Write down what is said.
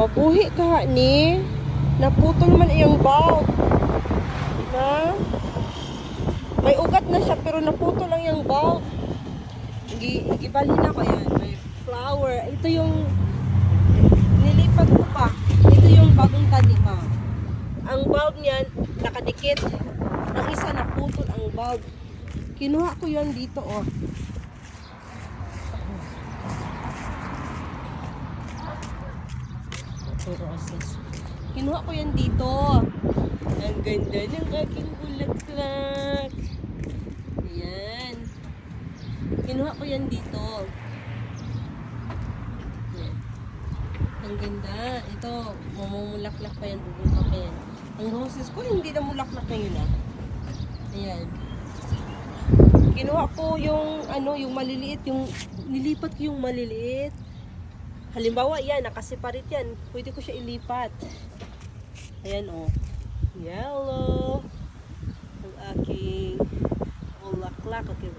Mabuhi ka ni. Naputol man iyang bulb. Na? May ugat na siya pero naputol lang yung bulb. Gi gibalhin ako yan. May flower. Ito yung nilipat ko pa. Ito yung bagong tanim ah. Ang bulb niyan nakadikit. Ang isa naputol ang bulb. Kinuha ko yan dito oh. Ito roses. Kinuha ko yan dito. Ang ganda ng aking bulaklak. Ayan. Kinuha ko yan dito. Ayan. Ang ganda. Ito, mamumulaklak pa yan. Bubulpa pa yan. Ang roses ko, hindi na mulaklak na yun ah. Ayan. Kinuha ko yung ano, yung maliliit, yung nilipat ko yung maliliit. Halimbawa, yan, nakaseparate yan. Pwede ko siya ilipat. Ayan, oh. Yellow. Ang aking bulaklak. Okay.